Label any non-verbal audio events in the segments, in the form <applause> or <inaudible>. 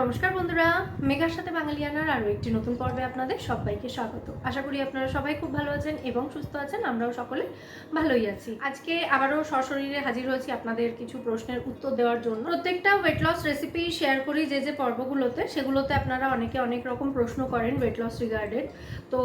নমস্কার বন্ধুরা, মেঘার সাথে বাঙালিয়ানার আরও একটি নতুন পর্বে আপনাদের সবাইকে স্বাগত। আশা করি আপনারা সবাই খুব ভালো আছেন এবং সুস্থ আছেন, আমরাও সকলে ভালোই আছি। আজকে আবারও সশরীরে হাজির হয়েছি আপনাদের কিছু প্রশ্নের উত্তর দেওয়ার জন্য। প্রত্যেকটা ওয়েট লস রেসিপি শেয়ার করি যে যে পর্বগুলোতে, সেগুলোতে আপনারা অনেকে অনেক রকম প্রশ্ন করেন ওয়েট লস রিগার্ডেড তো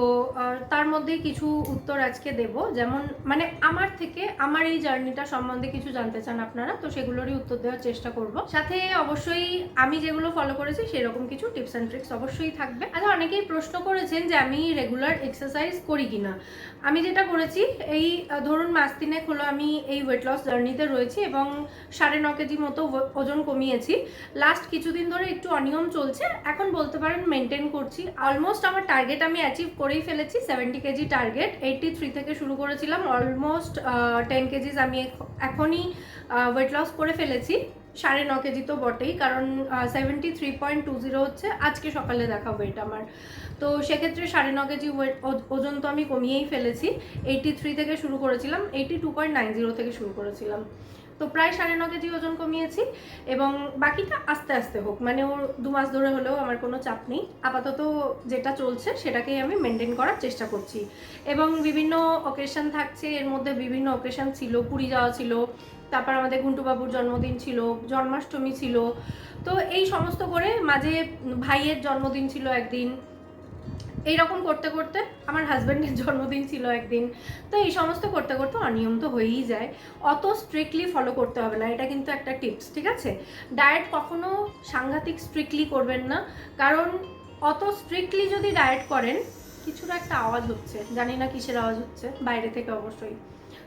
তার মধ্যে কিছু উত্তর আজকে দেব। যেমন মানে আমার থেকে আমার এই জার্নিটা সম্বন্ধে কিছু জানতে চান আপনারা, তো সেগুলোরই উত্তর দেওয়ার চেষ্টা করব। সাথে অবশ্যই আমি যেগুলো ফলো করেছি, সেরকম কিছু টিপস অ্যান্ড ট্রিক্স অবশ্যই থাকবে। আচ্ছা অনেকেই প্রশ্ন করেছেন যে আমি রেগুলার এক্সারসাইজ করি কিনা। আমি যেটা করেছি, এই ধরুন মাস তিনেক হলো আমি এই ওয়েট লস জার্নিতে রয়েছি এবং সাড়ে ন কেজি মতো ওজন কমিয়েছি। লাস্ট কিছুদিন ধরে একটু অনিয়ম চলছে, এখন বলতে পারেন মেনটেন করছি। অলমোস্ট আমার টার্গেট আমি অ্যাচিভ করেই ফেলেছি seventy KG target eighty three থেকে শুরু করেছিলাম অলমোস্ট টেন কেজিস আমি এখনই ওয়েট লস করে ফেলেছি। সাড়ে ন কেজি তো বটেই, কারণ seventy three point two zero হচ্ছে। আজকে সকালে দেখা ওয়েট আমার। তো সেক্ষেত্রে সাড়ে ন কেজি ওয়েট ওজন তো আমি কমিয়েই ফেলেছি। এইটি থ্রি থেকে শুরু করেছিলাম eighty two point nine zero থেকে শুরু করেছিলাম। তো প্রায় সাড়ে ন কেজি ওজন কমিয়েছি, এবং বাকিটা আস্তে আস্তে হোক। মানে ওর দু মাস ধরে হলেও আমার কোনো চাপ নেই। আপাতত যেটা চলছে, সেটাকেই আমি মেনটেন করার চেষ্টা করছি। এবং বিভিন্ন অকেশন থাকছে, এর মধ্যে বিভিন্ন অকেশন ছিল, পুরী যাওয়া ছিল তারপর আমাদের ঘুন্টুবাবুর জন্মদিন ছিল, জন্মাষ্টমী ছিল। তো এই সমস্ত করে মাঝে ভাইয়ের জন্মদিন ছিল একদিন। এইরকম করতে করতে আমার হাজব্যান্ডের জন্মদিন ছিল একদিন। তো এই সমস্ত করতে করতে অনিয়ম তো হয়েই যায়। অত স্ট্রিক্টলি ফলো করতে হবে না, এটা কিন্তু একটা টিপস ঠিক আছে? ডায়েট কখনো সাংঘাতিক স্ট্রিক্টলি করবেন না, কারণ অত স্ট্রিক্টলি যদি ডায়েট করেন কিছুর একটা আওয়াজ হচ্ছে। জানি না কিসের আওয়াজ হচ্ছে, বাইরে থেকে অবশ্যই।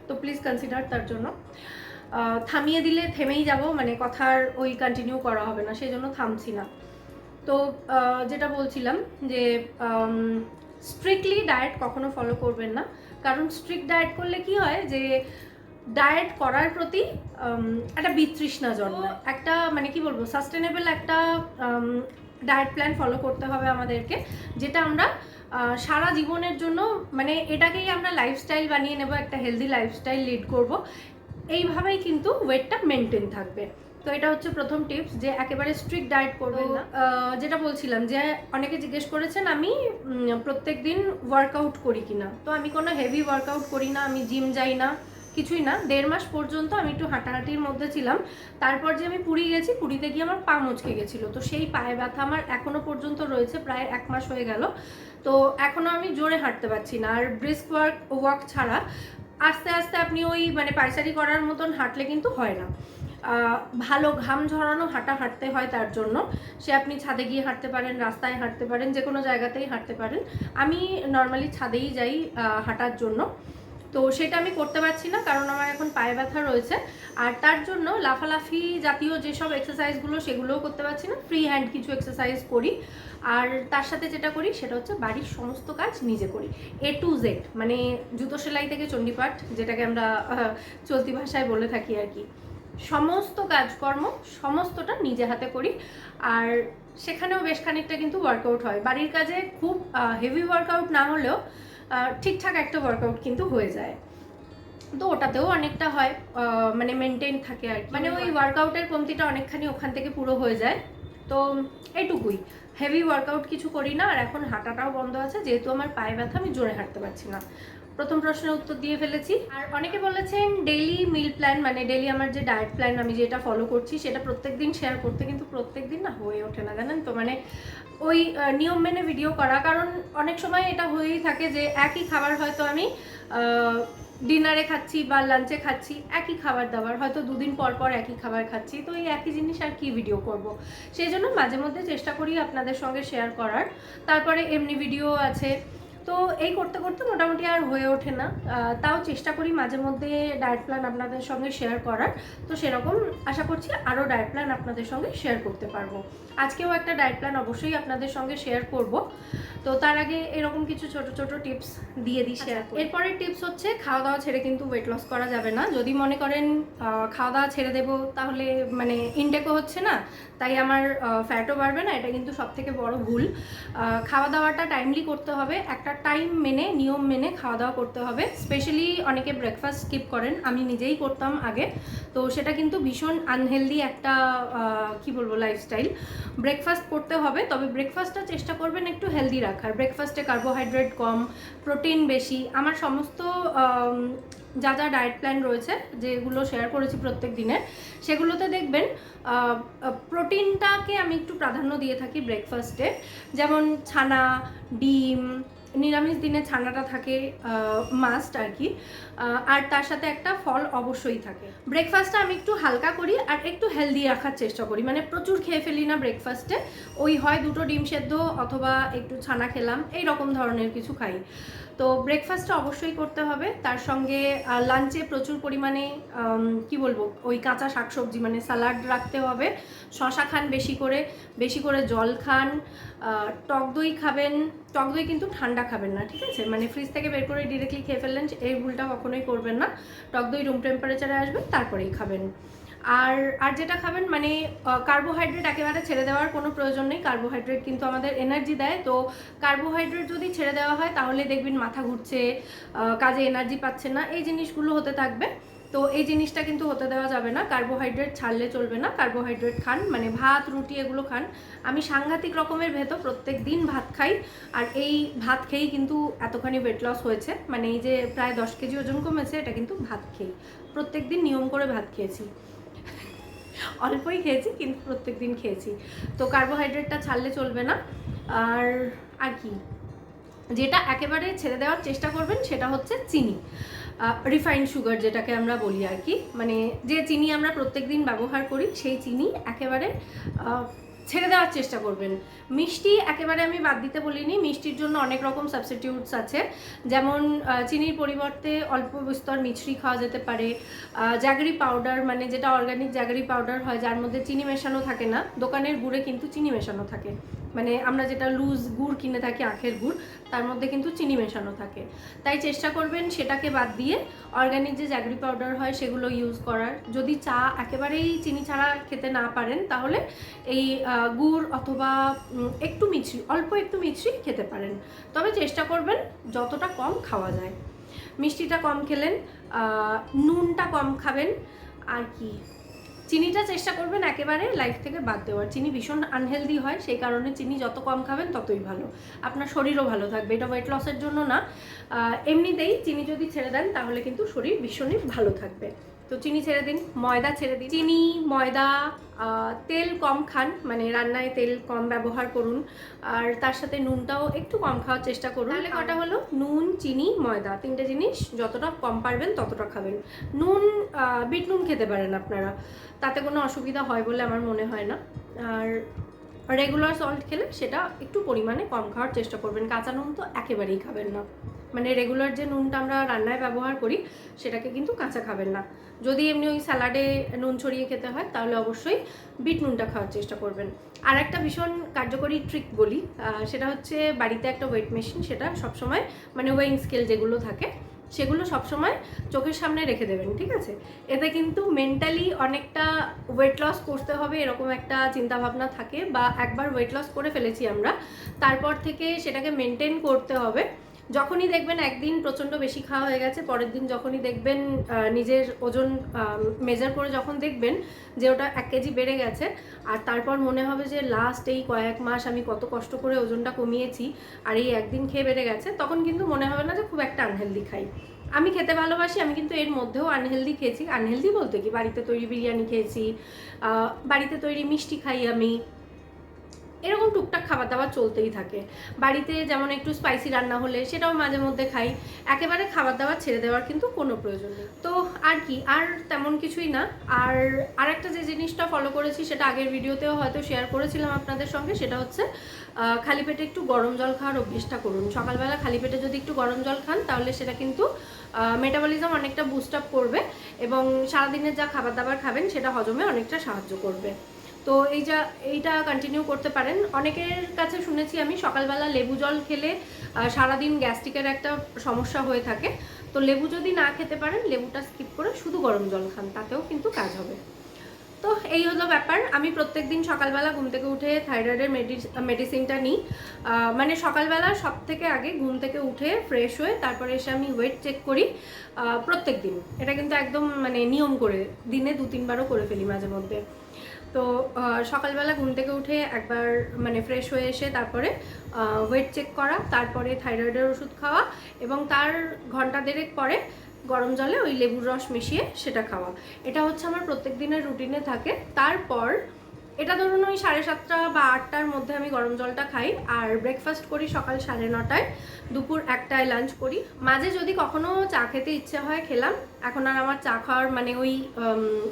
তো প্লিজ কনসিডার তার জন্য। থামিয়ে দিলে থেমেই যাব মানে কথার ওই কন্টিনিউ করা হবে না, সেই জন্য থামছি না। তো যেটা বলছিলাম যে স্ট্রিক্টলি ডায়েট কখনো ফলো করবেন না। কারণ স্ট্রিক্ট ডায়েট করলে কি হয় যে ডায়েট করার প্রতি একটা বিতৃষ্ণা জন্মায়। একটা মানে কি বলব সাস্টেনেবল একটা ডায়েট প্ল্যান ফলো করতে হবে আমাদেরকে, যেটা আমরা সারা জীবনের জন্য মানে এটাকেই আমরা লাইফস্টাইল বানিয়ে নেব, একটা হেলদি লাইফস্টাইল লিড করব। এইভাবেই কিন্তু ওয়েটটা মেনটেন থাকবে। তো এটা হচ্ছে প্রথম টিপস যে একেবারে স্ট্রিক্ট ডায়েট করবেন না। যেটা বলছিলাম যে অনেকে জিজ্ঞেস করেছেন আমি প্রত্যেক দিন ওয়ার্কআউট করি কিনা? তো আমি কোনো হেভি ওয়ার্কআউট করি না আমি জিম যাই না কিছুই না। দেড় মাস পর্যন্ত আমি একটু হাঁটাহাঁটির মধ্যে ছিলাম। তারপর যে আমি পুরী গেছি পুরীতে গিয়ে আমার পা মুচকে গেছিল। তো সেই পায়ে ব্যথা আমার এখনও পর্যন্ত রয়েছে প্রায় এক মাস হয়ে গেল। তো এখনও আমি জোরে হাঁটতে পারছি না। আর ব্রিস্ক ওয়ার্ক ওয়াক ছাড়া আস্তে আস্তে আপনি ওই মানে পায়চারি করার মতন হাঁটলে কিন্তু হয় না। ভালো ঘাম ঝরানো হাঁটা হাঁটতে হয় তার জন্য। সে আপনি ছাদে গিয়ে হাঁটতে পারেন, রাস্তায় হাঁটতে পারেন যে কোনো জায়গাতেই হাঁটতে পারেন। আমি নর্মালি ছাদেই যাই হাঁটার জন্য। তো সেটা আমি করতে পারছি না, কারণ আমার এখন পায়ে ব্যথা রয়েছে। আর তার জন্য লাফালাফি জাতীয় যেসব এক্সারসাইজগুলো সেগুলোও করতে পারছি না। ফ্রি হ্যান্ড কিছু এক্সারসাইজ করি। আর তার সাথে যেটা করি, সেটা হচ্ছে বাড়ির সমস্ত কাজ নিজে করি। এ টু জেড মানে জুতো সেলাই থেকে চণ্ডীপাঠ, যেটাকে আমরা চলতি ভাষায় বলে থাকি আর কি। সমস্ত কাজকর্ম সমস্তটা নিজে হাতে করি। আর সেখানেও বেশ খানিকটা কিন্তু ওয়ার্কআউট হয়। বাড়ির কাজে খুব হেভি ওয়ার্কআউট না হলেও ঠিকঠাক একটা ওয়ার্কআউট কিন্তু হয়ে যায়। তো ওটাতেও অনেকটা হয় মানে মেনটেন থাকে আর। মানে ওই ওয়ার্কআউটের কমতিটা অনেকখানি ওখান থেকে পুরো হয়ে যায়। তো এইটুকুই হেভি ওয়ার্কআউট কিছু করি না আর এখন হাঁটাটাও বন্ধ আছে। যেহেতু আমার পায়ে ব্যথা আমি জোরে হাঁটতে পারছি না। প্রথম প্রশ্নের উত্তর দিয়ে ফেলেছি। আর অনেকে বলেছেন ডেইলি মিল প্ল্যান মানে ডেইলি আমার যে ডায়েট প্ল্যান আমি যেটা ফলো করছি সেটা প্রত্যেক দিন শেয়ার করতে কিন্তু প্রত্যেক দিন না হয়ে ওঠে না জানেন তো? মানে ওই নিয়ম মেনে ভিডিও করা। কারণ অনেক সময় এটা হয়েই থাকে যে একই খাবার হয়তো আমি ডিনারে খাচ্ছি বা লাঞ্চে খাচ্ছি, একই খাবার দাবার, হয়তো দুদিন পর পর একই খাবার খাচ্ছি, তো এই একই জিনিস আর কি ভিডিও করব? সেই জন্য মাঝে মধ্যে চেষ্টা করি আপনাদের সঙ্গে শেয়ার করার। তারপরে এমনি ভিডিও আছে। তো এই করতে করতে মোটামুটি আর হয়ে ওঠে না। তাও চেষ্টা করি মাঝে মধ্যে ডায়েট প্ল্যান আপনাদের সঙ্গে শেয়ার করার। তো সেরকম আশা করছি আরও ডায়েট প্ল্যান আপনাদের সঙ্গে শেয়ার করতে পারব। আজকেও একটা ডায়েট প্ল্যান অবশ্যই আপনাদের সঙ্গে শেয়ার করব। তো তার আগে এরকম কিছু ছোট ছোট টিপস দিয়ে দিই শেয়ার এরপরে টিপস হচ্ছে খাওয়া দাওয়া ছেড়ে কিন্তু ওয়েট লস করা যাবে না। যদি মনে করেন খাওয়া দাওয়া ছেড়ে দেবো তাহলে মানে ইনটেকও হচ্ছে না। তাই আমার ফ্যাটও বাড়বে না এটা কিন্তু সব থেকে বড় ভুল। খাওয়া দাওয়াটা টাইমলি করতে হবে। একটা টাইম মেনে নিয়ম মেনে খাওয়া দাওয়া করতে হবে। স্পেশালি অনেকে ব্রেকফাস্ট স্কিপ করেন। আমি নিজেই করতাম আগে। তো সেটা কিন্তু ভীষণ আনহেলদি একটা কি বলব লাইফস্টাইল ব্রেকফাস্ট করতে হবে, তবে ব্রেকফাস্টটা চেষ্টা করবেন একটু হেলদি রাখার। ব্রেকফাস্টে কার্বোহাইড্রেট কম প্রোটিন বেশি, আমার সমস্ত যা যা ডায়েট প্ল্যান রয়েছে, যেগুলো শেয়ার করেছি প্রত্যেক দিনে, সেগুলোতে দেখবেন প্রোটিনটাকে আমি একটু প্রাধান্য দিয়ে থাকি ব্রেকফাস্টে যেমন ছানা, ডিম নিরামিষ দিনে ছানাটা থাকে মাস্ট আর কি আর তার সাথে একটা ফল অবশ্যই থাকে। ব্রেকফাস্টটা আমি একটু হালকা করি আর একটু হেলদি রাখার চেষ্টা করি। মানে প্রচুর খেয়ে ফেলি না ব্রেকফাস্টে ওই হয় দুটো ডিম সেদ্ধ অথবা একটু ছানা খেলাম এই রকম ধরনের কিছু খাই। তো ব্রেকফাস্টটা অবশ্যই করতে হবে। তার সঙ্গে লাঞ্চে প্রচুর পরিমাণে কি বলব, ওই কাঁচা শাকসবজি মানে স্যালাড রাখতে হবে। শশা খান বেশি করে বেশি করে জল খান টক দই খাবেন, টক দই কিন্তু ঠান্ডা খাবেন না, ঠিক আছে? মানে ফ্রিজ থেকে বের করে ডিরেক্টলি খেয়ে ফেললেন, এই ভুলটা কখনোই করবেন না। টক দই রুম টেম্পারেচারে আসবে তারপরেই খাবেন। আর আর যেটা খাবেন মানে কার্বোহাইড্রেট একেবারে ছেড়ে দেওয়ার কোনো প্রয়োজন নেই। কার্বোহাইড্রেট কিন্তু আমাদের এনার্জি দেয়। তো কার্বোহাইড্রেট যদি ছেড়ে দেওয়া হয়, তাহলে দেখবেন মাথা ঘুরছে কাজে এনার্জি পাচ্ছে না। এই জিনিসগুলো হতে থাকবে। তো এই জিনিসটা কিন্তু হতে দেওয়া যাবে না। কার্বোহাইড্রেট ছাড়লে চলবে না। কার্বোহাইড্রেট খান মানে ভাত, রুটি এগুলো খান। আমি সাংঘাতিক রকমের ভেতো প্রত্যেক দিন ভাত খাই। আর এই ভাত খেয়েই কিন্তু এতখানি ওয়েট লস হয়েছে। মানে এই যে প্রায় দশ কেজি ওজন কমেছে, এটা কিন্তু ভাত খেয়েই। প্রত্যেক দিন নিয়ম করে ভাত খেয়েছি। অল্পই খেয়েছি, কিন্তু প্রত্যেক দিন খেয়েছি। তো কার্বোহাইড্রেটটা ছাড়লে চলবে না। আর আর কি? যেটা একেবারে ছেড়ে দেওয়ার চেষ্টা করবেন সেটা হচ্ছে চিনি। রিফাইন্ড সুগার যেটাকে আমরা বলি আর কি। মানে যে চিনি আমরা প্রত্যেক দিন ব্যবহার করি, সেই চিনি একেবারে ছেড়ে দেওয়ার চেষ্টা করবেন। মিষ্টি একেবারে আমি বাদ দিতে বলিনি, মিষ্টির জন্য অনেক রকম সাবস্টিটিউটস আছে। যেমন চিনির পরিবর্তে অল্প বিস্তর মিছরি খাওয়া যেতে পারে। জাগরি পাউডার মানে যেটা অর্গানিক জাগরি পাউডার হয়, যার মধ্যে চিনি মেশানো থাকে না, দোকানের গুড়ে কিন্তু চিনি মেশানো থাকে। মানে আমরা যেটা লুজ গুড় কিনে থাকি, আখের গুড়, তার মধ্যে কিন্তু চিনি মেশানো থাকে। তাই চেষ্টা করবেন সেটাকে বাদ দিয়ে অর্গানিক যে জ্যাগরি পাউডার হয় সেগুলো ইউজ করার। যদি চা একেবারেই চিনি ছাড়া খেতে না পারেন, তাহলে এই গুড় অথবা একটু মিছরি, অল্প একটু মিছরি খেতে পারেন। তবে চেষ্টা করবেন যতটা কম খাওয়া যায়। মিষ্টিটা কম খেলেন নুনটা কম খাবেন, আর কি। চিনিটা চেষ্টা করবেন একেবারে লাইফ থেকে বাদ দেওয়ার। চিনি ভীষণ আনহেলদি হয়, সেই কারণে চিনি যত কম খাবেন ততই ভালো। আপনার শরীরও ভালো থাকবে। এটা ওয়েট লসের জন্য না। এমনিতেই চিনি যদি ছেড়ে দেন তাহলে কিন্তু শরীর ভীষণই ভালো থাকবে। তো চিনি ছেড়ে দিন ময়দা ছেড়ে দিন। চিনি ময়দা তেল কম খান মানে রান্নায় তেল কম ব্যবহার করুন। আর তার সাথে নুনটাও একটু কম খাওয়ার চেষ্টা করুন। তাহলে কটা হলো? নুন চিনি ময়দা তিনটে জিনিস যতটা কম পারবেন ততটা খাবেন। নুন বিট নুন খেতে পারেন আপনারা। তাতে কোনো অসুবিধা হয় বলে আমার মনে হয় না। আর রেগুলার সল্ট খেলে সেটা একটু পরিমাণে কম খাওয়ার চেষ্টা করবেন। কাঁচা নুন তো একেবারেই খাবেন না। মানে রেগুলার যে নুনটা আমরা রান্নায় ব্যবহার করি, সেটাকে কিন্তু কাঁচা খাবেন না। যদি এমনি ওই স্যালাডে নুন ছড়িয়ে খেতে হয়, তাহলে অবশ্যই বিট নুনটা খাওয়ার চেষ্টা করবেন। আর একটা ভীষণ কার্যকরী ট্রিক বলি সেটা হচ্ছে বাড়িতে একটা ওয়েট মেশিন সেটা সবসময় মানে ওয়েইং স্কেল যেগুলো থাকে, সেগুলো সবসময় চোখের সামনে রেখে দেবেন, ঠিক আছে? এতে কিন্তু মেন্টালি অনেকটা ওয়েট লস করতে হবে, এরকম একটা চিন্তাভাবনা থাকে, বা একবার ওয়েট লস করে ফেলেছি আমরা, তারপর থেকে সেটাকে মেনটেন করতে হবে। যখনই দেখবেন একদিন প্রচণ্ড বেশি খাওয়া হয়ে গেছে, পরের দিন যখনই দেখবেন নিজের ওজন মেজার করে যখন দেখবেন যে ওটা এক কেজি বেড়ে গেছে, আর তারপর মনে হবে যে লাস্ট এই কয়েক মাস আমি কত কষ্ট করে ওজনটা কমিয়েছি, আর এই একদিন খেয়ে বেড়ে গেছে, তখন কিন্তু মনে হবে না যে খুব একটা আনহেলদি খাই। আমি খেতে ভালোবাসি, আমি কিন্তু এর মধ্যেও আনহেলদি খেয়েছি আনহেলদি বলতে কি? বাড়িতে তৈরি বিরিয়ানি খেয়েছি বাড়িতে তৈরি মিষ্টি খাই আমি এরকম টুকটাক খাবার দাবার চলতেই থাকে। বাড়িতে যেমন একটু স্পাইসি রান্না হলে সেটাও মাঝে মধ্যে খাই। একেবারে খাবার দাবার ছেড়ে দেওয়ার কিন্তু কোনো প্রয়োজন নেই। তো আর কি, আর তেমন কিছুই না। আর আরেকটা যে জিনিসটা ফলো করেছি সেটা আগের ভিডিওতেও হয়তো শেয়ার করেছিলাম আপনাদের সঙ্গে, সেটা হচ্ছে খালি পেটে একটু গরম জল খাওয়ার অভ্যেসটা করুন। সকালবেলা খালি পেটে যদি একটু গরম জল খান, তাহলে সেটা কিন্তু মেটাবলিজম অনেকটা বুস্ট আপ করবে এবং সারাদিনের যা খাবার দাবার খাবেন, সেটা হজমে অনেকটা সাহায্য করবে। তো এই যা, এইটা কন্টিনিউ করতে পারেন। অনেকের কাছে শুনেছি আমি, সকালবেলা লেবু জল খেলে সারাদিন গ্যাস্ট্রিকের একটা সমস্যা হয়ে থাকে। তো লেবু যদি না খেতে পারেন, লেবুটা স্কিপ করে শুধু গরম জল খান, তাতেও কিন্তু কাজ হবে। তো এই হলো ব্যাপার। আমি প্রত্যেক দিন সকালবেলা ঘুম থেকে উঠে থাইরয়েডের মেডিসিনটা নিই। মানে সকালবেলা সব থেকে আগে ঘুম থেকে উঠে ফ্রেশ হয়ে তারপরে এসে আমি ওয়েট চেক করি প্রত্যেক দিন এটা কিন্তু একদম মানে নিয়ম করে, দিনে দু তিনবারও করে ফেলি মাঝে মধ্যে। তো সকালবেলা ঘুম থেকে উঠে একবার মানে ফ্রেশ হয়ে এসে তারপরে ওয়েট চেক করা, তারপরে থাইরয়েডের ওষুধ খাওয়া এবং তার ঘণ্টা দেড়েক পরে গরম জলে ওই লেবুর রস মিশিয়ে সেটা খাওয়া। এটা হচ্ছে আমার প্রত্যেক দিনের রুটিনে থাকে। তারপর এটা ধরুন ওই সাড়ে সাতটা বা আটটার মধ্যে আমি গরম জলটা খাই, আর ব্রেকফাস্ট করি সকাল সাড়ে নটায়, দুপুর একটায় লাঞ্চ করি। মাঝে যদি কখনো চা খেতে ইচ্ছে হয়, খেলাম। এখন আর আমার চা খাওয়ার মানে ওই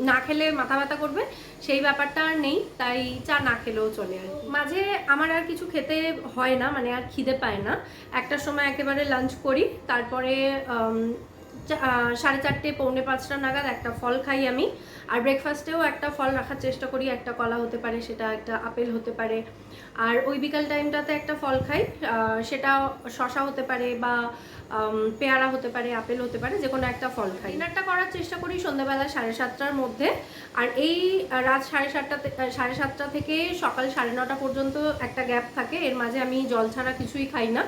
না খেলে মাথা ব্যথা করবে, সেই ব্যাপারটা আর নেই, তাই চা না খেলেও চলে আর মাঝে আমার আর কিছু খেতে হয় না মানে আর খিদে পায় না। একটার সময় একেবারে লাঞ্চ করি, তারপরে সাড়ে চারটে, পৌনে পাঁচটা নাগাদ একটা ফল খাই আমি। আর ব্রেকফাস্টেও একটা ফল রাখার চেষ্টা করি, একটা কলা হতে পারে, সেটা একটা আপেল হতে পারে। আর ওই বিকাল টাইমটাতে একটা ফল খাই সেটা শশা হতে পারে বা পেয়ারা হতে পারে, আপেল হতে পারে যে কোনো একটা ফল খাই। ডিনারটা করার চেষ্টা করি সন্ধ্যাবেলা সাড়ে সাতটার মধ্যে। আর এই রাত সাড়ে সাতটা সাড়ে সাতটা থেকে সকাল সাড়ে নটা পর্যন্ত একটা গ্যাপ থাকে, এর মাঝে আমি জল ছাড়া কিছুই খাই না।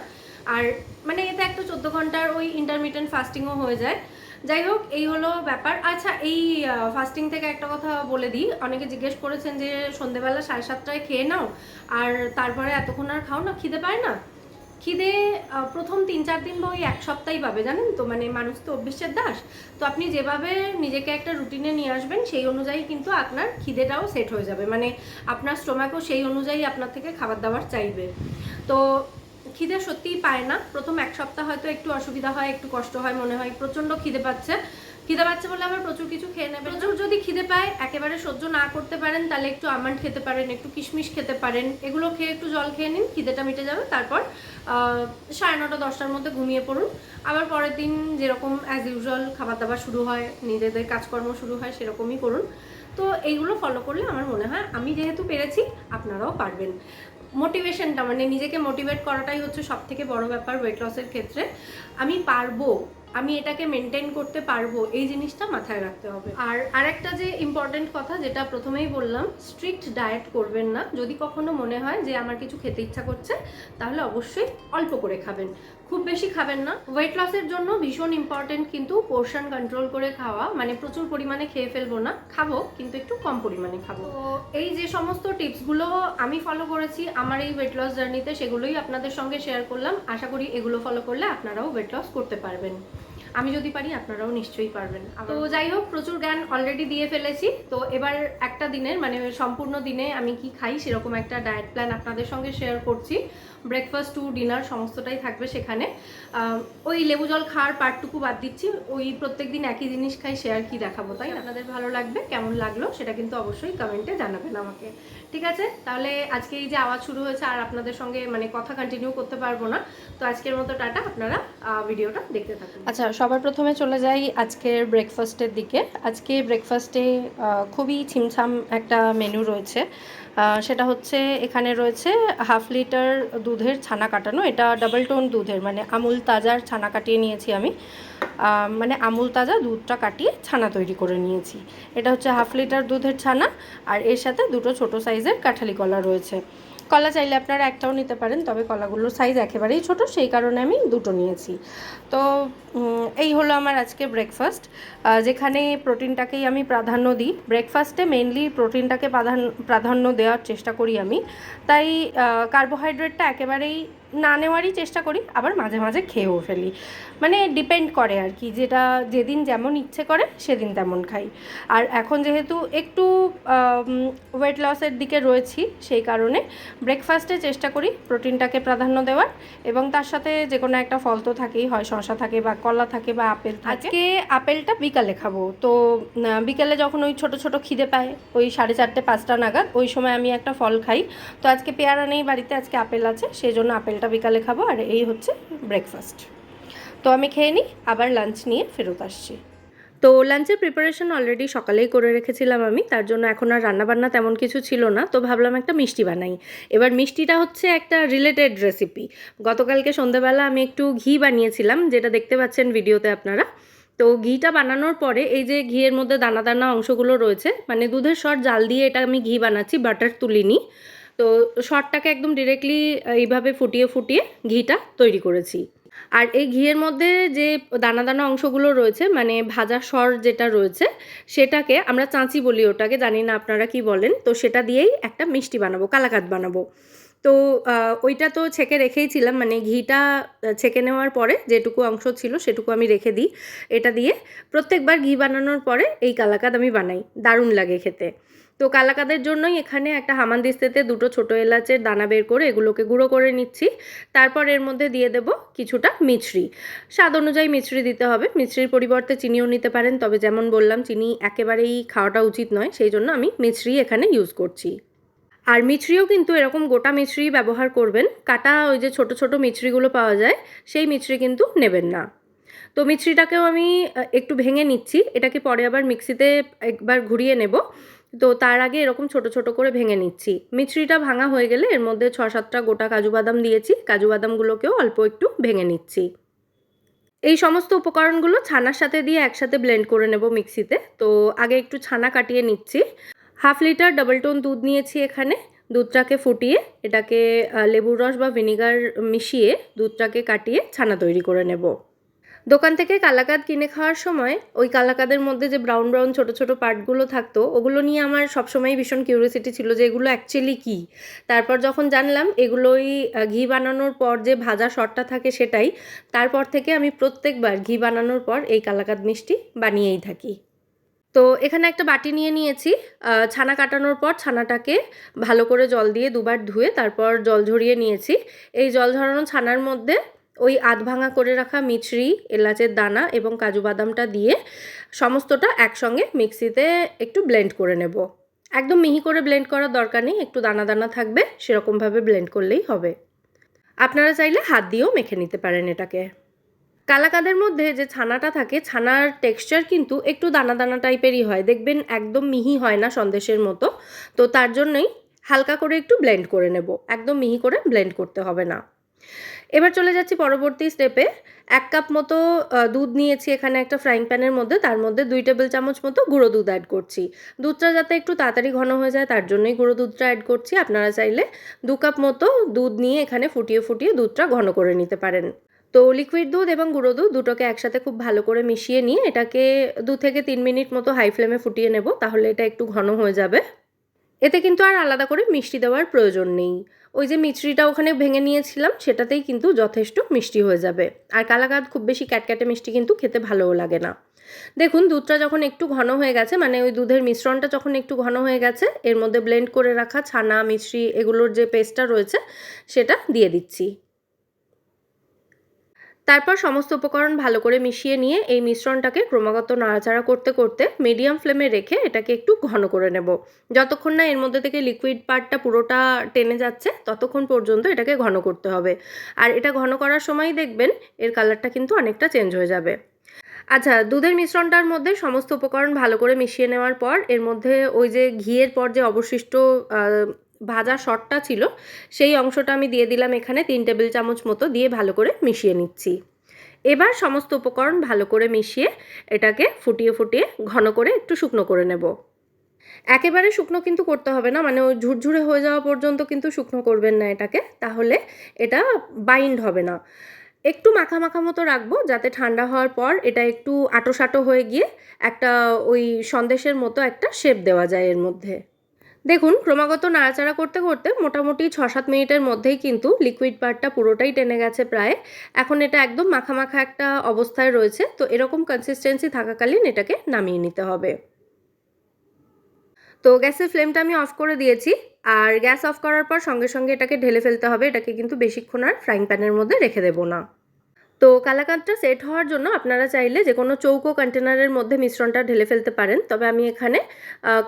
আর মানে এতে একটা চোদ্দ ঘণ্টার ওই ইন্টারমিডিয়েন্ট ফাস্টিংও হয়ে যায়। যাই হোক, এই হলো ব্যাপার। আচ্ছা এই ফাস্টিং থেকে একটা কথা বলে দিই। অনেকে জিজ্ঞেস করেছেন যে, সন্ধেবেলা সাড়ে সাতটায় খেয়ে নাও, আর তারপরে এতক্ষণ আর খাও না, খিদে পায় না? খিদে প্রথম তিন চার দিন বা ওই এক সপ্তাহই পাবে, জানেন তো? মানে মানুষ তো অভ্যেসের দাস। তো আপনি যেভাবে নিজেকে একটা রুটিনে নিয়ে আসবেন, সেই অনুযায়ী কিন্তু আপনার খিদেটাও সেট হয়ে যাবে। মানে আপনার স্টোমাকও সেই অনুযায়ী আপনার থেকে খাবার দাবার চাইবে। তো খিদে সত্যিই পায় না। প্রথম এক সপ্তাহ হয়তো একটু অসুবিধা হয়, একটু কষ্ট হয়, মনে হয় প্রচণ্ড খিদে পাচ্ছে। খিদে পাচ্ছে বলে আবার প্রচুর কিছু খেয়ে নেবে প্রচুর যদি খিদে পায়, একেবারে সহ্য না করতে পারেন, তাহলে একটু আমন্ড খেতে পারেন, একটু কিশমিশ খেতে পারেন, এগুলো খেয়ে একটু জল খেয়ে নিন, খিদেটা মিটে যাবে। তারপর সাড়ে নটা, দশটার মধ্যে ঘুমিয়ে পড়ুন। আবার পরের দিন যেরকম অ্যাজ ইউজুয়াল খাবার দাবার শুরু হয়, নিজেদের কাজকর্ম শুরু হয়, সেরকমই করুন। তো এইগুলো ফলো করলে আমার মনে হয়, আমি যেহেতু পেরেছি, আপনারাও পারবেন। মোটিভেশনটা মানে নিজেকে মোটিভেট করাটাই হচ্ছে সব থেকে বড় ব্যাপার ওয়েট লসের ক্ষেত্রে। আমি পারব, আমি এটাকে মেনটেন করতে পারব, এই জিনিসটা মাথায় রাখতে হবে। আর আরেকটা যে ইম্পর্টেন্ট কথা যেটা প্রথমেই বললাম স্ট্রিক্ট ডায়েট করবেন না। যদি কখনো মনে হয় যে আমার কিছু খেতে ইচ্ছা করছে, তাহলে অবশ্যই অল্প করে খাবেন। খুব বেশি খাবেন না। ওয়েট লসের জন্য ভীষণ ইম্পর্টেন্ট কিন্তু পোর্শন কন্ট্রোল করে খাওয়া। মানে প্রচুর পরিমাণে খেয়ে ফেলব না। খাব কিন্তু একটু কম পরিমাণে খাব। তো এই যে সমস্ত টিপসগুলো আমি ফলো করেছি আমার এই ওয়েট লস জার্নিতে সেগুলোই আপনাদের সঙ্গে শেয়ার করলাম। আশা করি এগুলো ফলো করলে আপনারাও ওয়েট লস করতে পারবেন। আমি যদি পারি আপনারাও নিশ্চয়ই পারবেন। তো যাই হোক প্রচুর জ্ঞান অলরেডি দিয়ে ফেলেছি। তো এবার একটা দিনের মানে সম্পূর্ণ দিনে আমি কি খাই সেরকম একটা ডায়েট প্ল্যান আপনাদের সঙ্গে শেয়ার করছি। ব্রেকফাস্ট টু ডিনার সমস্তটাই থাকবে সেখানে। ওই লেবু জল খাওয়ার পার্টটুকু বাদ দিচ্ছি। ওই প্রত্যেক দিন একই জিনিস খাই শেয়ার কি দেখাবো তাই আপনাদের ভালো লাগবে কেমন লাগল সেটা কিন্তু অবশ্যই কমেন্টে জানাবেন আমাকে। ঠিক আছে? তাহলে আজকে এই যে আওয়াজ শুরু হয়েছে আর আপনাদের সঙ্গে মানে কথা কন্টিনিউ করতে পারব না। তো আজকের মতো টাটা আপনারা ভিডিওটা দেখতে থাকুন। আচ্ছা সবার প্রথমে চলে যাই আজকের ব্রেকফাস্টের দিকে। আজকে ব্রেকফাস্টে খুবই ছিমছাম একটা মেনু রয়েছে। সেটা হচ্ছে এখানে রয়েছে হাফ লিটার দুধের ছানা কাটানো। এটা ডাবল টোন দুধের মানে আমুল তাজার ছানা কাটিয়ে নিয়েছি আমি। মানে আমুল তাজা দুধটা কাটিয়ে ছানা তৈরি করে নিয়েছি। এটা হচ্ছে হাফ লিটার দুধের ছানা, আর এর সাথে দুটো ছোট সাইজের কাঁঠালি কলা রয়েছে। কলা চাইলে আপনারা একটাও নিতে পারেন, তবে কলাগুলোর সাইজ একেবারেই ছোট, সেই কারণে আমি দুটো নিয়েছি। তো এই হলো আমার আজকে ব্রেকফাস্ট যেখানে প্রোটিনটাকেই আমি প্রাধান্য দিই। ব্রেকফাস্টে মেনলি প্রোটিনটাকে প্রাধান্য দেওয়ার চেষ্টা করি আমি। তাই কার্বোহাইড্রেটটা একেবারেই না নেওয়ারই চেষ্টা করি, আবার মাঝে মাঝে খেয়েও ফেলি। মানে ডিপেন্ড করে আর কি, যেটা যেদিন যেমন ইচ্ছে করে, সেদিন তেমন খাই। আর এখন যেহেতু একটু ওয়েট লসের দিকে রয়েছি, সেই কারণে ব্রেকফাস্টে চেষ্টা করি প্রোটিনটাকে প্রাধান্য দেওয়ার এবং তার সাথে যে কোনো একটা ফল তো থাকেই, হয় শশা থাকে বা কলা থাকে বা আপেল থাকে। আজকে আপেলটা বিকালে খাব, তো বিকালে যখন ওই ছোট ছোট খিদে পায়, ওই সাড়ে চারটে, পাঁচটা নাগাদ, ওই সময় আমি একটা ফল খাই। তো আজকে পেয়ারা নেই বাড়িতে, আজকে আপেল আছে, সেই জন্য আপেলটা বিকালে খাব আর এই হচ্ছে ব্রেকফাস্ট তো আমি খেয়ে নিই, আবার লাঞ্চ নিয়ে ফেরত আসছি। তো লাঞ্চের প্রিপারেশন অলরেডি সকালেই করে রেখেছিলাম আমি, তার জন্য এখন আর রান্নাবান্না তেমন কিছু ছিল না, তো ভাবলাম একটা মিষ্টি বানাই। এবার মিষ্টিটা হচ্ছে একটা রিলেটেড রেসিপি গতকালকে সন্ধ্যাবেলা আমি একটু ঘি বানিয়েছিলাম, যেটা দেখতে পাচ্ছেন ভিডিওতে আপনারা। তো ঘিটা বানানোর পরে এই যে ঘিয়ের মধ্যে দানা দানা অংশগুলো রয়েছে মানে দুধের সর জাল দিয়ে এটা আমি ঘি বানাচ্ছি বাটার তুলিনি। তো সরটাকে একদম ডিরেক্টলি এইভাবে ফুটিয়ে ফুটিয়ে ঘিটা তৈরি করেছি। আর এই ঘিয়ের মধ্যে যে দানা দানা অংশগুলো রয়েছে মানে ভাজা সর যেটা রয়েছে, সেটাকে আমরা চাঁচি বলি ওটাকে, জানি না আপনারা কি বলেন, তো সেটা দিয়েই একটা মিষ্টি বানাবো, কালাকাত বানাবো। তো ওইটা তো ছেঁকে রেখেইছিলাম মানে ঘিটা ছেঁকে নেওয়ার পরে যেটুকু অংশ ছিল সেটুকু আমি রেখে দিই। এটা দিয়ে প্রত্যেকবার ঘি বানানোর পরে এই কালাকাদ আমি বানাই, দারুণ লাগে খেতে। তো কালাকাদের জন্যই এখানে একটা হামানদিস্তেতে দুটো ছোটো এলাচের দানা বের করে এগুলোকে গুঁড়ো করে নিচ্ছি। তারপর এর মধ্যে দিয়ে দেব কিছুটা মিছরি। স্বাদ অনুযায়ী মিছরি দিতে হবে। মিছরির পরিবর্তে চিনিও নিতে পারেন, তবে যেমন বললাম, চিনি একেবারেই খাওয়াটা উচিত নয়, সেই জন্য আমি মিছরি এখানে ইউজ করছি। আর মিছরিও কিন্তু এরকম গোটা মিছরি ব্যবহার করবেন, কাটা ওই যে ছোট ছোট মিছরিগুলো পাওয়া যায়, সেই মিছরি কিন্তু নেবেন না। তো মিছরিটাকেও আমি একটু ভেঙে নিচ্ছি, এটাকে পরে আবার মিক্সিতে একবার ঘুরিয়ে নেব। তো তার আগে এরকম ছোট ছোট করে ভেঙে নিচ্ছি। মিছরিটা ভাঙা হয়ে গেলে এর মধ্যে ছ সাতটা গোটা কাজু বাদাম দিয়েছি। কাজু বাদামগুলোকেও অল্প একটু ভেঙে নিচ্ছি। এই সমস্ত উপকরণগুলো ছানার সাথে দিয়ে একসাথে ব্লেন্ড করে নেব মিক্সিতে। তো আগে একটু ছানা কাটিয়ে নিচ্ছি। হাফ লিটার ডাবল টোন দুধ নিয়েছি এখানে। দুধটাকে ফুটিয়ে এটাকে লেবুর রস বা ভিনিগার মিশিয়ে দুধটাকে কাটিয়ে ছানা তৈরি করে নেব। দোকান থেকে কালাকাদ কিনে খাওয়ার সময় ওই কালাকাদের মধ্যে যে ব্রাউন ব্রাউন ছোট ছোট পার্টগুলো থাকতো, ওগুলো নিয়ে আমার সবসময় ভীষণ কিউরিয়াসিটি ছিল যে এগুলো অ্যাকচুয়ালি কী। তারপর যখন জানলাম এগুলোই ঘি বানানোর পর যে ভাজা শটটা থাকে সেটাই, তারপর থেকে আমি প্রত্যেকবার ঘি বানানোর পর এই কালাকাদ মিষ্টি বানিয়েই থাকি। তো এখানে একটা বাটি নিয়ে নিয়েছি ছানা কাটানোর পর ছানাটাকে ভালো করে জল দিয়ে দুবার ধুয়ে তারপর জল ঝরিয়ে নিয়েছি। এই জল ঝরানো ছানার মধ্যে ওই আধ ভাঙা করে রাখা মিছরি, এলাচের দানা এবং কাজু বাদামটা দিয়ে সমস্তটা একসঙ্গে মিক্সিতে একটু ব্লেন্ড করে নেব। একদম মিহি করে ব্লেন্ড করার দরকার নেই, একটু দানা দানা থাকবে, সেরকমভাবে ব্লেন্ড করলেই হবে। আপনারা চাইলে হাত দিয়েও মেখে নিতে পারেন এটাকে। কালাকাদের মধ্যে যে ছানাটা থাকে, ছানার টেক্সচার কিন্তু একটু দানা দানা টাইপেরই হয়। দেখবেন একদম মিহি হয় না সন্দেশের মতো, তো তার জন্যই হালকা করে একটু ব্লেন্ড করে নেব। একদম মিহি করে ব্লেন্ড করতে হবে না। এবার চলে যাচ্ছি পরবর্তী স্টেপে এক কাপ মতো দুধ নিয়েছি এখানে একটা ফ্রাইং প্যানের মধ্যে। তার মধ্যে দুই টেবিল চামচ মতো গুঁড়ো দুধ অ্যাড করছি। দুধটা যাতে একটু তাড়াতাড়ি ঘন হয়ে যায়, তার জন্যই গুঁড়ো দুধটা অ্যাড করছি। আপনারা চাইলে দু কাপ মতো দুধ নিয়ে এখানে ফুটিয়ে ফুটিয়ে দুধটা ঘন করে নিতে পারেন। তো লিকুইড দুধ এবং গুঁড়ো দুধ দুটোকে একসাথে খুব ভালো করে মিশিয়ে নিয়ে এটাকে দু থেকে তিন মিনিট মতো হাই ফ্লেমে ফুটিয়ে নেব, তাহলে এটা একটু ঘন হয়ে যাবে। এতে কিন্তু আর আলাদা করে মিষ্টি দেওয়ার প্রয়োজন নেই। ওই যে মিচড়িটা ওখানে ভেঙে নিয়েছিলাম, সেটাতেই কিন্তু যথেষ্ট মিষ্টি হয়ে যাবে। আর কালাকাঁদ খুব বেশি ক্যাটক্যাটে মিষ্টি কিন্তু খেতে ভালোও লাগে না। দেখুন, দুধটা যখন একটু ঘন হয়ে গেছে মানে ওই দুধের মিশ্রণটা যখন একটু ঘন হয়ে গেছে, এর মধ্যে ব্লেন্ড করে রাখা ছানা মিশ্রি এগুলোর যে পেস্টটা রয়েছে, সেটা দিয়ে দিচ্ছি। তারপর সমস্ত উপকরণ ভালো করে মিশিয়ে নিয়ে এই মিশ্রণটাকে ক্রমাগত নাড়াচাড়া করতে করতে মিডিয়াম ফ্লেমে রেখে এটাকে একটু ঘন করে নেব। যতক্ষণ না এর মধ্যে থেকে লিকুইড পার্টটা পুরোটা টেনে যাচ্ছে, ততক্ষণ পর্যন্ত এটাকে ঘন করতে হবে। আর এটা ঘন করার সময় দেখবেন এর কালারটা কিন্তু অনেকটা চেঞ্জ হয়ে যাবে। আচ্ছা দুধের মিশ্রণটার মধ্যে সমস্ত উপকরণ ভালো করে মিশিয়ে নেওয়ার পর এর মধ্যে ওই যে ঘিয়ের পর যে অবশিষ্ট ভাজা শটটা ছিল, সেই অংশটা আমি দিয়ে দিলাম এখানে তিন টেবিল চামচ মতো দিয়ে ভালো করে মিশিয়ে নিচ্ছি। এবার সমস্ত উপকরণ ভালো করে মিশিয়ে এটাকে ফুটিয়ে ফুটিয়ে ঘন করে একটু শুকনো করে নেব। একেবারে শুকনো কিন্তু করতে হবে না মানে ওই ঝুরঝুরে হয়ে যাওয়া পর্যন্ত কিন্তু শুকনো করবেন না এটাকে, তাহলে এটা বাইন্ড হবে না। একটু মাখা মাখা মতো রাখব, যাতে ঠান্ডা হওয়ার পর এটা একটু আটো সাটো হয়ে গিয়ে একটা ওই সন্দেশের মতো একটা শেপ দেওয়া যায় এর মধ্যে। দেখুন, ক্রমাগত নাড়াচাড়া করতে করতে মোটামুটি ছ সাত মিনিটের মধ্যেই কিন্তু লিকুইড পার্টটা পুরোটাই টেনে গেছে প্রায়। এখন এটা একদম মাখা মাখা একটা অবস্থায় রয়েছে, তো এরকম কনসিস্টেন্সি থাকাকালীন এটাকে নামিয়ে নিতে হবে। তো গ্যাসের ফ্লেমটা আমি অফ করে দিয়েছি, আর গ্যাস অফ করার পর সঙ্গে সঙ্গে এটাকে ঢেলে ফেলতে হবে, এটাকে কিন্তু বেশিক্ষণ আর ফ্রাইং প্যানের মধ্যে রেখে দেবো না। তো কালাকাঁদটা সেট হওয়ার জন্য আপনারা চাইলে যে কোনো চৌকো কন্টেনারের মধ্যে মিশ্রণটা ঢেলে ফেলতে পারেন। তবে আমি এখানে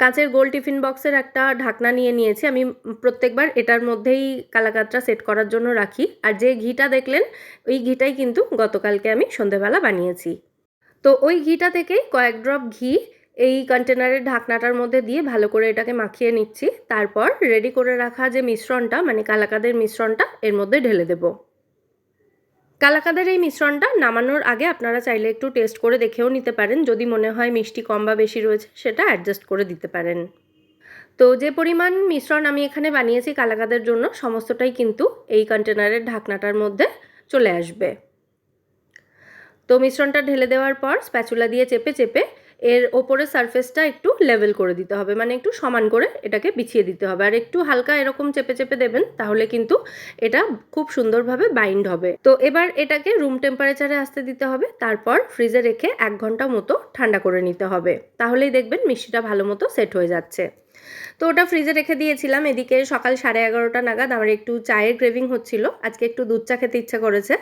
কাঁচের গোল টিফিন বক্সের একটা ঢাকনা নিয়ে নিয়েছি। আমি প্রত্যেকবার এটার মধ্যেই কালাকাঁদটা সেট করার জন্য রাখি। আর যে ঘিটা দেখলেন, ওই ঘিটাই কিন্তু গতকালকে আমি সন্ধেবেলা বানিয়েছি। তো ওই ঘিটা থেকেই কয়েক ড্রপ ঘি এই কন্টেনারের ঢাকনাটার মধ্যে দিয়ে ভালো করে এটাকে মাখিয়ে নিচ্ছি। তারপর রেডি করে রাখা যে মিশ্রণটা মানে কালাকাদের মিশ্রণটা, এর মধ্যে ঢেলে দেবো। কালাকাদের এই মিশ্রণটা নামানোর আগে আপনারা চাইলে একটু টেস্ট করে দেখেও নিতে পারেন। যদি মনে হয় মিষ্টি কম বা বেশি রয়েছে, সেটা অ্যাডজাস্ট করে দিতে পারেন। তো যে পরিমাণ মিশ্রণ আমি এখানে বানিয়েছি কালাকাদের জন্য, সমস্তটাই কিন্তু এই কন্টেনারের ঢাকনাটার মধ্যে চলে আসবে। তো মিশ্রণটা ঢেলে দেওয়ার পর স্প্যাচুলা দিয়ে চেপে চেপে এর ওপরে সারফেসটা একটু লেভেল করে দিতে হবে। মানে একটু সমান করে এটাকে বিছিয়ে দিতে হবে। আর একটু হালকা এরকম চেপে চেপে দেবেন, তাহলে কিন্তু এটা খুব সুন্দরভাবে বাইন্ড হবে। তো এবার এটাকে রুম টেম্পারেচারে আসতে দিতে হবে। তারপর ফ্রিজে রেখে এক ঘণ্টা মতো ঠান্ডা করে নিতে হবে। তাহলেই দেখবেন মিষ্টিটা ভালো মতো সেট হয়ে যাচ্ছে। তো ওটা ফ্রিজে রেখে দিয়েছিলাম। এদিকে সকাল সাড়ে এগারোটা নাগাদ আমার একটু চায়ের ক্রেভিং হচ্ছিল। আজকে একটু দুধ চা খেতে ইচ্ছে করেছে।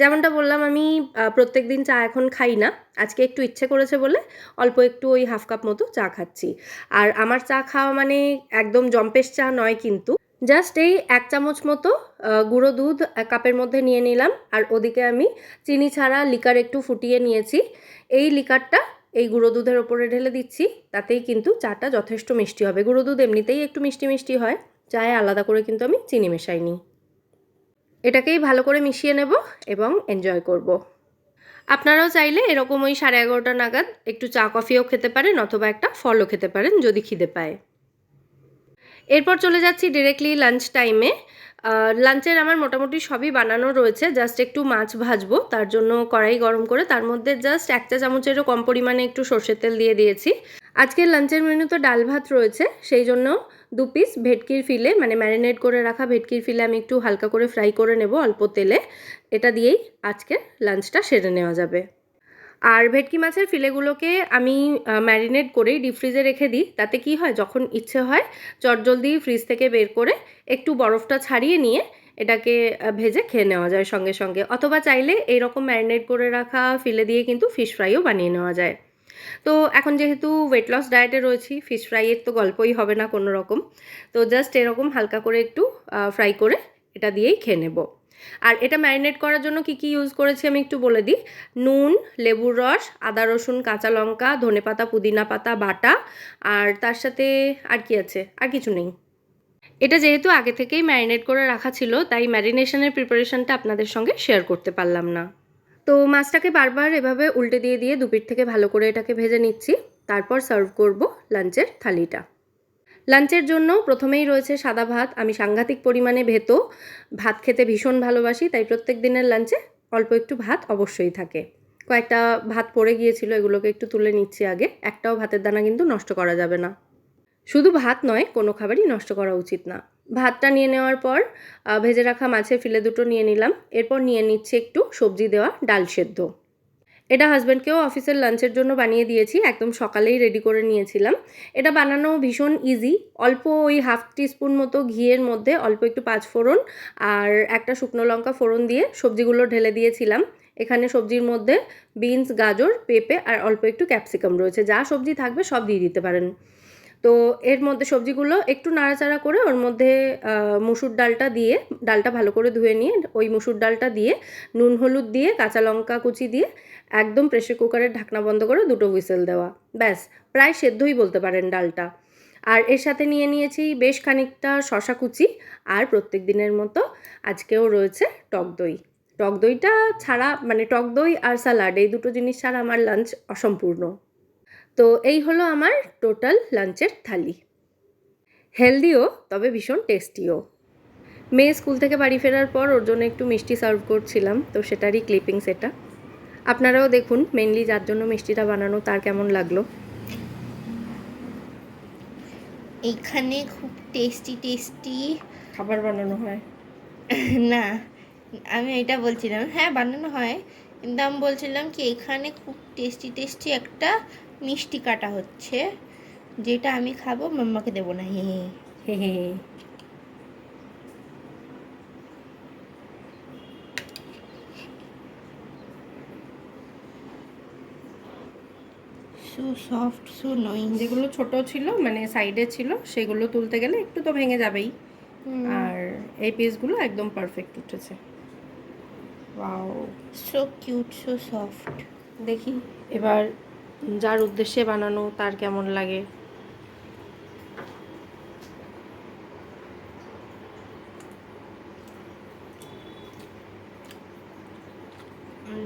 যেমনটা বললাম, আমি প্রত্যেক দিন চা এখন খাই না। আজকে একটু ইচ্ছে করেছে বলে অল্প একটু ওই হাফ কাপ মতো চা খাচ্ছি। আর আমার চা খাওয়া মানে একদম জম্পেশ চা নয় কিন্তু। জাস্ট এই এক চামচ মতো গুঁড়ো দুধ কাপের মধ্যে নিয়ে নিলাম। আর ওদিকে আমি চিনি ছাড়া লিকার একটু ফুটিয়ে নিয়েছি। এই লিকারটা এই গুঁড়ো দুধের ওপরে ঢেলে দিচ্ছি, তাতেই কিন্তু চাটা যথেষ্ট মিষ্টি হবে। গুঁড়ো দুধ এমনিতেই একটু মিষ্টি মিষ্টি হয়, চায়ে আলাদা করে কিন্তু আমি চিনি মেশাইনি। এটাকেই ভালো করে মিশিয়ে নেব এবং এনজয় করব। আপনারাও চাইলে এরকম ওই সাড়ে এগারোটা নাগাদ একটু চা কফিও খেতে পারেন অথবা একটা ফলও খেতে পারেন যদি খিদে পায়। এরপর চলে যাচ্ছি ডিরেক্টলি লাঞ্চ টাইমে লাঞ্চের আমার মোটামুটি সবই বানানো রয়েছে। জাস্ট একটু মাছ ভাজবো, তার জন্য কড়াই গরম করে। তার মধ্যে জাস্ট এক চা চামচেরও কম পরিমাণে একটু সর্ষের তেল দিয়ে দিয়েছি। আজকের লাঞ্চের মেনুতে ডাল ভাত রয়েছে, সেই জন্য দু পিস ভেটকির ফিলে মানে ম্যারিনেট করে রাখা ভেটকির ফিলে আমি একটু হালকা করে ফ্রাই করে নেব অল্প তেলে। এটা দিয়েই আজকে লাঞ্চটা সেরে নেওয়া যাবে। আর ভেটকি মাছের ফিলেগুলোকে আমি ম্যারিনেট করেই ডিপ ফ্রিজে রেখে দিই। তাতে কি হয়, যখন ইচ্ছে হয়, চটজলদি ফ্রিজ থেকে বের করে একটু বরফটা ছাড়িয়ে নিয়ে এটাকে ভেজে খেয়ে নেওয়া যায় সঙ্গে সঙ্গে। অথবা চাইলে এইরকম ম্যারিনেট করে রাখা ফিলে দিয়ে কিন্তু ফিশ ফ্রাইও বানিয়ে নেওয়া যায়। তো এখন যেহেতু ওয়েট লস ডায়েটে রয়েছি ফিশ ফ্রাইয়ের তো গল্পই হবে না কোনো রকম। তো জাস্ট এরকম হালকা করে একটু ফ্রাই করে এটা দিয়েই খেয়ে নেব। আর এটা ম্যারিনেট করার জন্য কি কি ইউজ করেছি আমি একটু বলে দিই। নুন, লেবুর রস, আদা, রসুন, কাঁচা লঙ্কা, ধনে পাতা, পুদিনা পাতা, বাটা, আর তার সাথে আর কি আছে? আর কিছু নেই। এটা যেহেতু আগে থেকেই ম্যারিনেট করে রাখা ছিল, তাই ম্যারিনেশনের প্রিপারেশনটা আপনাদের সঙ্গে শেয়ার করতে পারলাম না। তো মাছটাকে বারবার এভাবে উল্টে দিয়ে দিয়ে দুপিট থেকে ভালো করে এটাকে ভেজে নিচ্ছি। তারপর সার্ভ করব লাঞ্চের থালিটা। লাঞ্চের জন্য প্রথমেই রয়েছে সাদা ভাত। আমি সাংঘাতিক পরিমাণে ভেতো। ভাত খেতে ভীষণ ভালোবাসি, তাই প্রত্যেক দিনের লাঞ্চে অল্প একটু ভাত অবশ্যই থাকে। কয়েকটা ভাত পড়ে গিয়েছিল, এগুলোকে একটু তুলে নিচ্ছি আগে। একটাও ভাতের দানা কিন্তু নষ্ট করা যাবে না। শুধু ভাত নয়, কোনো খাবারই নষ্ট করা উচিত না। ভাতটা নিয়ে নেওয়ার পর ভেজে রাখা মাছের ফিলে দুটো নিয়ে নিলাম। এরপর নিয়ে নিচ্ছে একটু সবজি দেওয়া ডাল সেদ্ধ। এটা হাজব্যান্ডকেও অফিসের লাঞ্চের জন্য বানিয়ে দিয়েছি, একদম সকালেই রেডি করে নিয়েছিলাম। এটা বানানো ভীষণ ইজি অল্প ওই হাফ টিস্পুন মতো ঘিয়ের মধ্যে অল্প একটু পাঁচ ফোড়ন আর একটা শুকনো লঙ্কা ফোড়ন দিয়ে সবজিগুলো ঢেলে দিয়েছিলাম। এখানে সবজির মধ্যে বিনস গাজর, পেঁপে আর অল্প একটু ক্যাপসিকাম রয়েছে। যা সবজি থাকবে সব দিয়ে দিতে পারেন। তো এর মধ্যে সবজিগুলো একটু নাড়াচাড়া করে ওর মধ্যে মুসুর ডালটা দিয়ে, ডালটা ভালো করে ধুয়ে নিয়ে ওই মুসুর ডালটা দিয়ে, নুন হলুদ দিয়ে, কাঁচা লঙ্কা কুচি দিয়ে একদম প্রেশার কুকারের ঢাকনা বন্ধ করে দুটো হুইসেল দেওয়া। ব্যাস, প্রায় সেদ্ধই বলতে পারেন ডালটা। আর এর সাথে নিয়ে নিয়েছি বেশ খানিকটা শশা কুচি আর প্রত্যেক দিনের মতো আজকেও রয়েছে টক দই। টক দইটা ছাড়া মানে টক দই আর স্যালাড এই দুটো জিনিস ছাড়া আমার লাঞ্চ অসম্পূর্ণ। তো এই হলো আমার টোটাল লাঞ্চের থালি। হেলদিও তবে ভীষণ টেস্টিও। মেয়ে স্কুল থেকে বাড়ি ফেরার পর ওর জন্য একটু মিষ্টি সার্ভ করছিলাম তো সেটারই ক্লিপিংস এটা আপনারাও দেখুন মেনলি যার জন্য মিষ্টিটা বানানো তার কেমন লাগল। এইখানে খুব টেস্টি টেস্টি। খাবার বানানো হয়। <laughs> না আমি এটা বলছিলাম হ্যাঁ বানানো হয়। কিন্তু আমি বলছিলাম কি এখানে খুব টেস্টি টেস্টি একটা মিষ্টি কাটা হচ্ছে যেটা আমি খাব মাম্মাকে দেবো না হে হে। হে সো সফট সু নইস যেগুলো ছোট ছিল মানে সাইডে ছিল সেগুলো তুলতে গেলে একটু তো ভেঙে যাবেই। আর এই পিসগুলো একদম পারফেক্ট উঠেছে। Wow so cute so soft দেখি এবার যার উদ্দেশ্যে বানানো তার কেমন লাগে?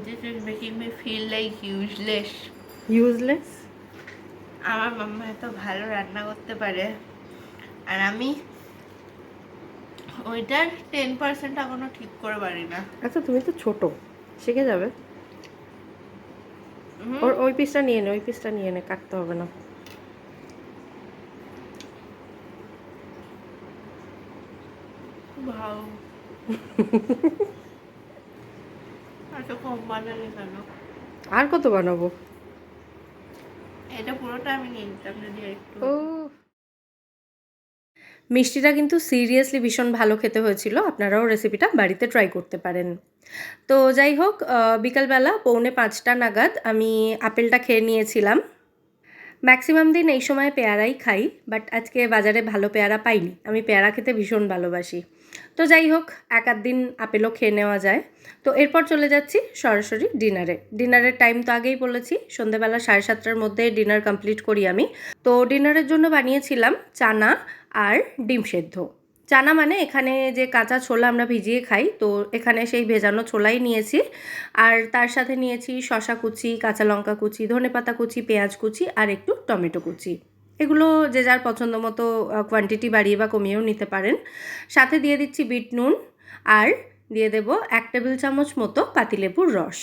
This is making me feel like useless useless আমার মাম্মা এত ভালো রান্না করতে পারে। আর আমি ওইটার টেন পার্সেন্ট এখনও ঠিক করে পারি না। আচ্ছা তুমি তো ছোট শিখে যাবে। ওর ওই পিসটা নিয়ে নে ওই পিসটা নিয়ে নে কাটতে হবে না। ভাও। <laughs> কম বানালে আর কত বানাবো? এটা পুরোটা আমি নিয়ে নিতাম যদি একটু। মিষ্টিটা কিন্তু সিরিয়াসলি ভীষণ ভালো খেতে হয়েছিল। আপনারাও রেসিপিটা বাড়িতে ট্রাই করতে পারেন। তো যাই হোক বিকালবেলা পৌনে পাঁচটা নাগাদ আমি আপেলটা খেয়ে নিয়েছিলাম। ম্যাক্সিমাম দিন এই সময় পেয়ারাই খাই বাট আজকে বাজারে ভালো পেয়ারা পাইনি। আমি পেয়ারা খেতে ভীষণ ভালোবাসি। তো যাই হোক, এক আধ দিন আপেলও খেয়ে নেওয়া যায়। তো এরপর চলে যাচ্ছি সরাসরি ডিনারে। ডিনারের টাইম তো আগেই বলেছি, সন্ধেবেলা সাড়ে সাতটার মধ্যে ডিনার কমপ্লিট করি আমি। তো ডিনারের জন্য বানিয়েছিলাম চানা আর ডিম সেদ্ধ। চানা মানে এখানে যে কাঁচা ছোলা আমরা ভিজিয়ে খাই, তো এখানে সেই ভেজানো ছোলাই নিয়েছি। আর তার সাথে নিয়েছি শশা কুচি, কাঁচা লঙ্কা কুচি, ধনেপাতা কুচি, পেঁয়াজ কুচি আর একটু টমেটো কুচি। এগুলো যে যার পছন্দ মতো কোয়ান্টিটি বাড়িয়ে বা কমিয়েও নিতে পারেন। সাথে দিয়ে দিচ্ছি বিট নুন আর দিয়ে দেব এক টেবিল চামচ মতো পাতিলেবুর রস।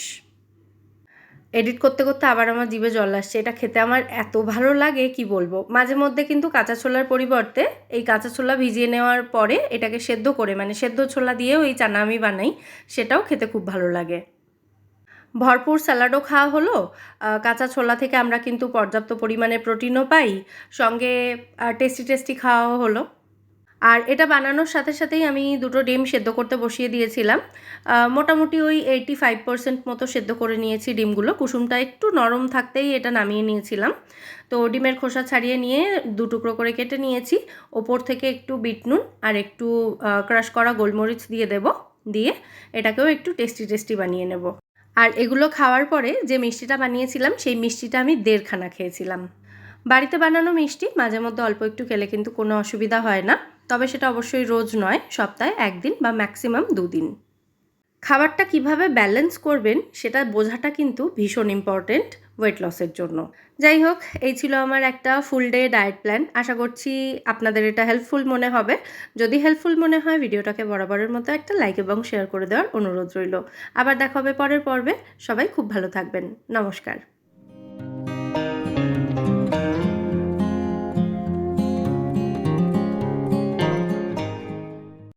এডিট করতে করতে আবার আমার জিভে জল আসছে। এটা খেতে আমার এত ভালো লাগে, কি বলব? মাঝে মধ্যে কিন্তু কাঁচা ছোলার পরিবর্তে এই কাঁচা ছোলা ভিজিয়ে নেওয়ার পরে এটাকে সেদ্ধ করে মানে সেদ্ধ ছোলা দিয়েও এই চানা আমি বানাই, সেটাও খেতে খুব ভালো লাগে। ভরপুর স্যালাডও খাওয়া হলো। কাঁচা ছোলা থেকে আমরা কিন্তু পর্যাপ্ত পরিমাণে প্রোটিনও পাই। সঙ্গে টেস্টি টেস্টি খাওয়াও হলো। আর এটা বানানোর সাথে সাথেই আমি দুটো ডিম সেদ্ধ করতে বসিয়ে দিয়েছিলাম। মোটামুটি ওই এইটি ফাইভ পার্সেন্ট মতো সেদ্ধ করে নিয়েছি ডিমগুলো। কুসুমটা একটু নরম থাকতেই এটা নামিয়ে নিয়েছিলাম। তো ডিমের খোসা ছাড়িয়ে নিয়ে দু টুকরো করে কেটে নিয়েছি। ওপর থেকে একটু বিট নুন আর একটু ক্রাশ করা গোলমরিচ দিয়ে দেব। দিয়ে এটাকেও একটু টেস্টি টেস্টি বানিয়ে নেব। আর এগুলো খাওয়ার পরে যে মিষ্টিটা বানিয়েছিলাম, সেই মিষ্টিটা আমি দেড়খানা খেয়েছিলাম। বাড়িতে বানানো মিষ্টি, মাঝে মধ্যে অল্প একটু খেলে কিন্তু কোনো অসুবিধা হয় না। তবে সেটা অবশ্যই রোজ নয়, সপ্তাহে একদিন বা ম্যাক্সিমাম দুদিন। খাবারটা কীভাবে ব্যালেন্স করবেন, সেটা বোঝাটা কিন্তু ভীষণ ইম্পর্টেন্ট ওয়েট লসের জন্য। যাই হোক, এই ছিল আমার একটা ফুল ডে ডায়েট প্ল্যান আশা করছি আপনাদের এটা হেল্পফুল মনে হবে। যদি হেল্পফুল মনে হয়, ভিডিওটাকে বরাবরের মতো একটা লাইক এবং শেয়ার করে দেওয়ার অনুরোধ রইল। আবার দেখা হবে পরের পর্বে। সবাই খুব ভালো থাকবেন। নমস্কার।